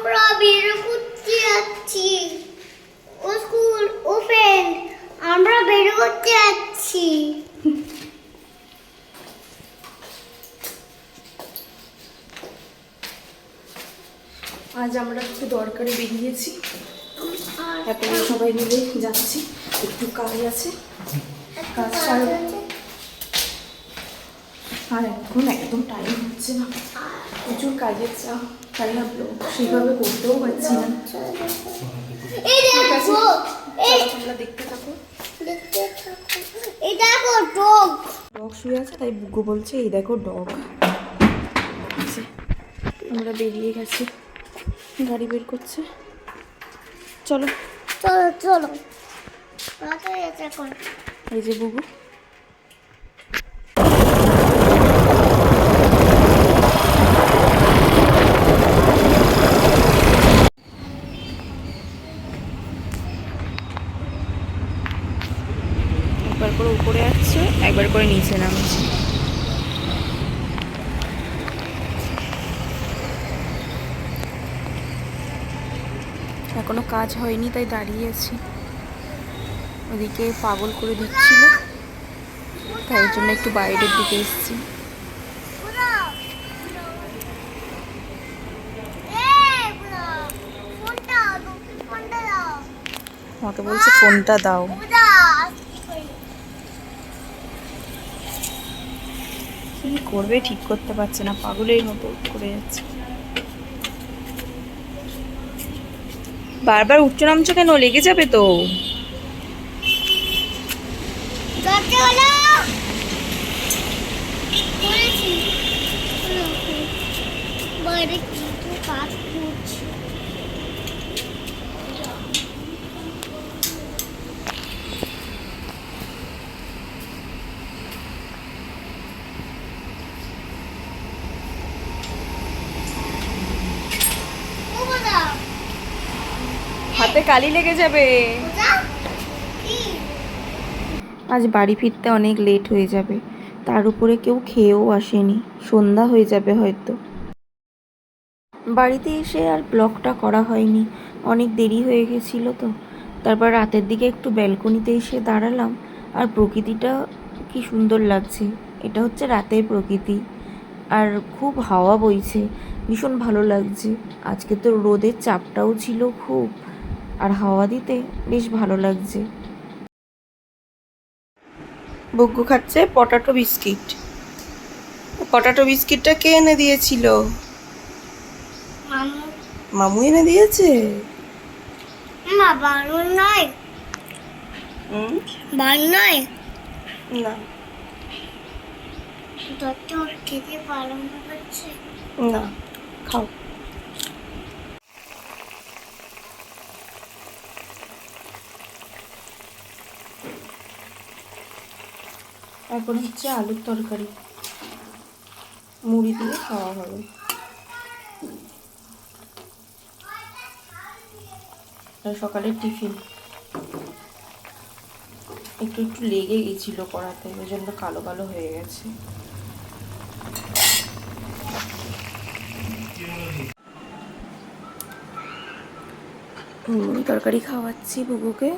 আমরা বের করতে যাচ্ছি। ও স্কুল ও ফ্রেন্ড আমরা বের করতে যাচ্ছি। আজ আমরা একটু দরকারে বেরিয়েছি। এখন সবাই মিলে যাচ্ছি। একটু কাজ আছে। কাজ সারবো। আর এখন একদম টাইম হচ্ছে না। প্রচুর কাজের চাপ। তাই না ব্লগ সেইভাবে করতেও পারছি না। দেখতে থাকো। ডগ। ডগ শুয়ে আছে তাই বুকু বলছে এই দেখো ডগ। আমরা বেরিয়ে গেছি। গাড়ি বের করছে। চলো। চলো চলো। এই যে বুবু একবার করে উপরে আসছে একবার করে নিচে নামছে এখনও কাজ হয়নি, তাই দাঁড়িয়ে আছি। ওদিকে পাগল করে দিচ্ছিল। তাই জন্য একটু বাইরের দিকে এসেছি। আমাকে বলছে, ফোনটা দাও। কি করবে, ঠিক করতে পারছে না, পাগলের মতো করে যাচ্ছে। বারবার উচ্চ নামছো কেন লেগে যাবে তো? বাইরে কিছু কাজ করছি ও বুড়া হাতে কালি লেগে যাবে। আজ বাড়ি ফিরতে অনেক লেট হয়ে যাবে। তার উপরে কেউ খেয়েও আসেনি। সন্ধ্যা হয়ে যাবে হয়তো। বাড়িতে এসে আর ব্লগটা করা হয়নি। অনেক দেরি হয়ে গেছিল তো। তারপর রাতের দিকে একটু ব্যালকনিতে এসে দাঁড়ালাম। আর প্রকৃতিটা কি সুন্দর লাগছে। এটা হচ্ছে রাতের প্রকৃতি। আর খুব হাওয়া বইছে। ভীষণ ভালো লাগছে। আজকে তো রোদের চাপটাও ছিল খুব। আর হাওয়া দিতে বেশ ভালো লাগছে। বুগ্গু খাচ্ছে পটাটো বিস্কিট। পটাটো বিস্কিটটা কে এনে দিয়েছিল? মামু। এনে দিয়েছে? মা বারণ নয়। হুম? বার নয়। না। দত্ত খেতে পালন করছে। না খাও। এখন হচ্ছে আলুর তরকারি। মুড়ি দিয়ে খাওয়া হবে। সকালের টিফিন। একটু একটু লেগে গেছিল কড়াতে ওই জন্য কালো কালো হয়ে গেছে। তরকারি খাওয়াচ্ছি বুগুকে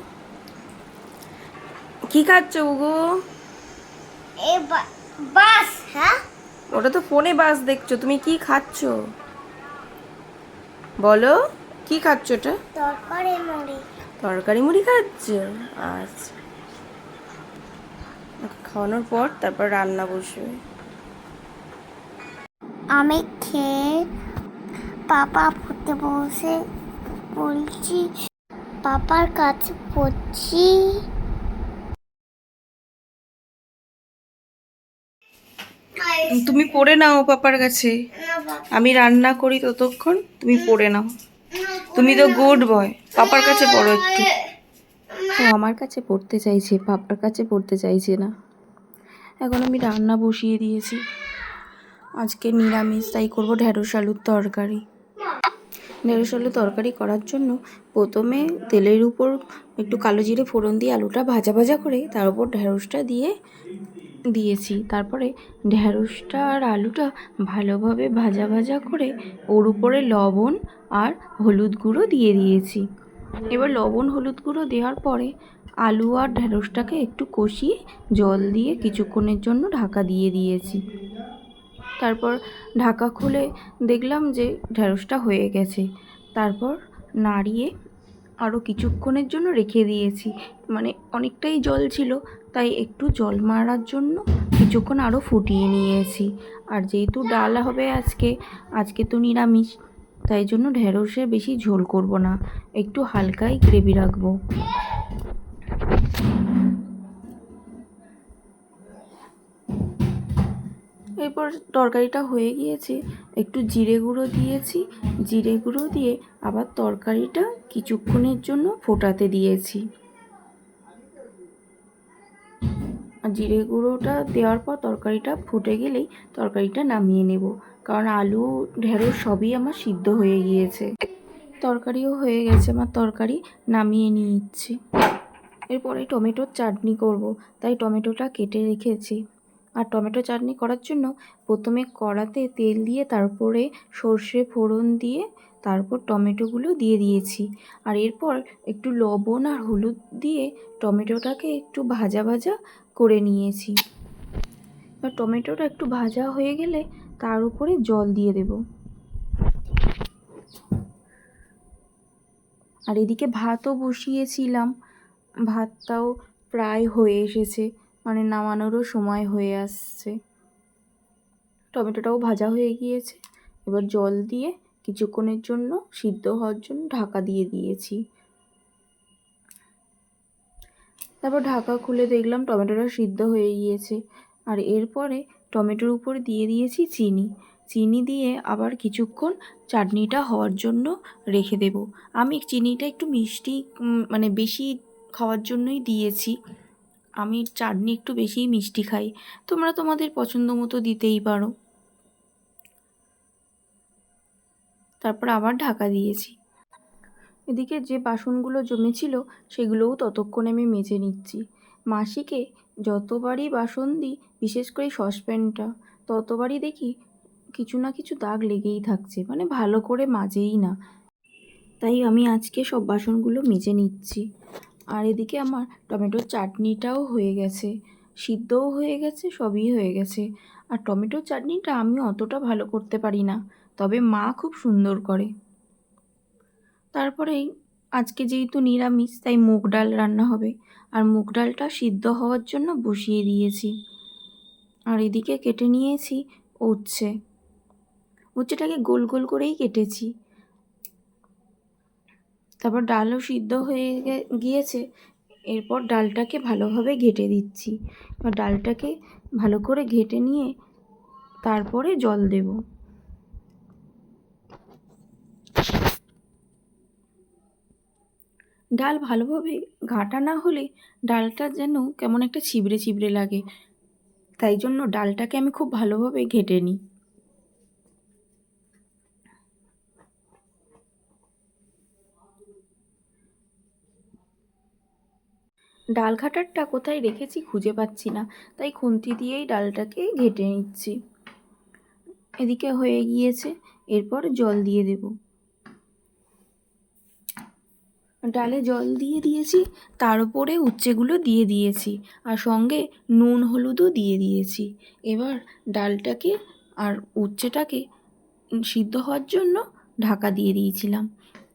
কি খাচ্ছ বুগু বাস হ্যাঁ? ওটা তো ফোনে বাস দেখছ তুমি কি খাচ্ছ? বলো কি খাচ্ছ ওটা তরকারি মুড়ি। তরকারি মুড়ি খাচ্ছ? আচ্ছা। খাওয়ানোর পর তারপর রান্না বসবে। আমি খেয়ে পাপা পড়তে বসে বলছি পাপার কাছে পড়ছি। তুমি পড়ে নাও পাপার কাছে। আমি রান্না করি ততক্ষণ, তুমি পড়ে নাও। তুমি তো গুড বয় পাপার কাছে পড়ো একটু। ও আমার কাছে পড়তে চাইছে, পাপার কাছে পড়তে চাইছে না। এখন আমি রান্না বসিয়ে দিয়েছি। আজকে নিরামিষ, তাই করব ঢেঁড়স আলুর তরকারি। ঢেঁড়স আলুর তরকারি করার জন্য প্রথমে তেলের উপর একটু কালো জিরে ফোড়ন দিয়ে আলুটা ভাজা ভাজা করে তার উপর ঢেঁড়সটা দিয়ে দিয়েছি। তারপরে ঢেঁড়সটা আর আলুটা ভালোভাবে ভাজা ভাজা করে ওর উপরে লবণ আর হলুদ গুঁড়ো দিয়ে দিয়েছি। এবার লবণ হলুদ গুঁড়ো দেওয়ার পরে আলু আর ঢ্যাঁড়সটাকে একটু কষিয়ে জল দিয়ে কিছুক্ষণের জন্য ঢাকা দিয়ে দিয়েছি। তারপর ঢাকা খুলে দেখলাম যে ঢ্যাঁড়সটা হয়ে গেছে। তারপর নাড়িয়ে আরও কিছুক্ষণের জন্য রেখে দিয়েছি। মানে অনেকটাই জল ছিল তাই একটু জল মারার জন্য কিছুক্ষণ আরও ফুটিয়ে নিয়েছি। আর যেহেতু ডাল হবে আজকে আজকে তো নিরামিষ, তাই জন্য ঢেঁড়সের বেশি ঝোল করব না। একটু হালকাই গ্রেভি রাখব। এরপর তরকারিটা হয়ে গিয়েছে, একটু জিরে গুঁড়ো দিয়েছি। জিরে গুঁড়ো দিয়ে আবার তরকারিটা কিছুক্ষণের জন্য ফোটাতে দিয়েছি। জিরে গুঁড়োটা দেওয়ার পর তরকারিটা ফুটে গেলেই তরকারিটা নামিয়ে নেব। কারণ আলু, ঢেঁড়স সবই আমার সিদ্ধ হয়ে গিয়েছে। তরকারিও হয়ে গেছে আমার তরকারি, নামিয়ে নিচ্ছি। এরপরে টমেটোর চাটনি করব। তাই টমেটোটা কেটে রেখেছি। আর টমেটো চাটনি করার জন্য প্রথমে কড়াতে তেল দিয়ে তারপরে সর্ষে ফোড়ন দিয়ে তারপর টমেটোগুলো দিয়ে দিয়েছি। আর এরপর একটু লবণ আর হলুদ দিয়ে টমেটোটাকে একটু ভাজা ভাজা করে নিয়েছি। এবার টমেটোটা একটু ভাজা হয়ে গেলে তার উপরে জল দিয়ে দেব। আর এদিকে ভাতও বসিয়েছিলাম। ভাতটাও প্রায় হয়ে এসেছে। মানে নামানোরও সময় হয়ে আসছে। টমেটোটাও ভাজা হয়ে গিয়েছে। এবার জল দিয়ে কিছুক্ষণের জন্য সিদ্ধ হওয়ার জন্য ঢাকা দিয়ে দিয়েছি। তারপর ঢাকা খুলে দেখলাম টমেটোটা সিদ্ধ হয়ে গিয়েছে। আর এরপরে টমেটোর উপর দিয়ে দিয়েছি চিনি। চিনি দিয়ে আবার কিছুক্ষণ চাটনিটা হওয়ার জন্য রেখে দেব। আমি চিনিটা একটু মিষ্টি মানে বেশি খাওয়ার জন্যই দিয়েছি। আমি চাটনি একটু বেশিই মিষ্টি খাই। তোমরা তোমাদের পছন্দ মতো দিতেই পারো। তারপর আবার ঢাকা দিয়েছি। এদিকে যে বাসনগুলো জমেছিল, সেগুলোও ততক্ষণে আমি মেজে নিচ্ছি। মাসিকে যতবারই বাসন দিই, বিশেষ করে সসপ্যানটা, ততবারই দেখি কিছু না কিছু দাগ লেগেই থাকছে মানে ভালো করে মাজেই না। তাই আমি আজকে সব বাসনগুলো মেজে নিচ্ছি। আর এদিকে আমার টমেটোর চাটনিটাও হয়ে গেছে। সিদ্ধও হয়ে গেছে, সবই হয়ে গেছে। আর টমেটোর চাটনিটা আমি অতটা ভালো করতে পারি না, তবে মা খুব সুন্দর করে। তারপরেই আজকে যেহেতু নিরামিষ, তাই মুগ ডাল রান্না হবে। আর মুগ ডালটা সিদ্ধ হওয়ার জন্য বসিয়ে দিয়েছি। আর এদিকে কেটে নিয়েছি উচ্ছে। উচ্ছেটাকে গোল গোল করেই কেটেছি। তারপর ডালও সিদ্ধ হয়ে গিয়েছে। এরপর ডালটাকে ভালোভাবে ঘেটে দিচ্ছি। এবার ডালটাকে ভালো করে ঘেটে নিয়ে তারপরে জল দেব। ডাল ভালোভাবে ঘাটা না হলে ডালটা যেন কেমন একটা ছিবড়ে ছিবড়ে লাগে। তাই জন্য ডালটাকে আমি খুব ভালোভাবে ঘেটে নিই। ডাল ঘাটারটা কোথায় রেখেছি খুঁজে পাচ্ছি না। তাই খুন্তি দিয়েই ডালটাকে ঘেটে নিচ্ছি। এদিকে হয়ে গিয়েছে, এরপর জল দিয়ে দেব। ডালে জল দিয়ে দিয়েছি, তার উপরে উচ্ছেগুলো দিয়ে দিয়েছি, আর সঙ্গে নুন হলুদও দিয়ে দিয়েছি। এবার ডালটাকে আর উচ্ছেটাকে সিদ্ধ হওয়ার জন্য ঢাকা দিয়ে দিয়েছিলাম।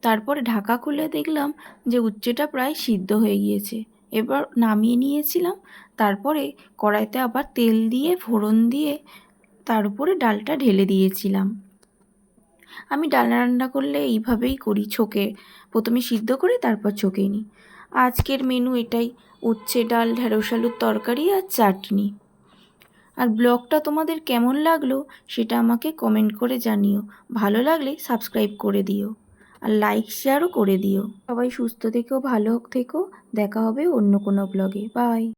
তারপরে ঢাকা খুলে দেখলাম যে উচ্ছেটা প্রায় সিদ্ধ হয়ে গিয়েছে। এবার নামিয়ে নিয়েছিলাম। তারপরে কড়াইতে আবার তেল দিয়ে, ফোড়ন দিয়ে তার উপরে ডালটা ঢেলে দিয়েছিলাম। আমি ডাল রান্না করলে এইভাবেই করি ছোকে। প্রথমে সিদ্ধ করে তারপর ছোকে নিই আজকের মেনু এটাই, উচ্ছে ডাল, ঢেঁড়স আলুর তরকারি আর চাটনি। আর ব্লগটা তোমাদের কেমন লাগল সেটা আমাকে কমেন্ট করে জানিও। ভালো লাগলে সাবস্ক্রাইব করে দিও। আর লাইক শেয়ারও করে দিও। সবাই সুস্থ থেকেও ভালো থেকো। দেখা হবে অন্য কোনো ব্লগে বাই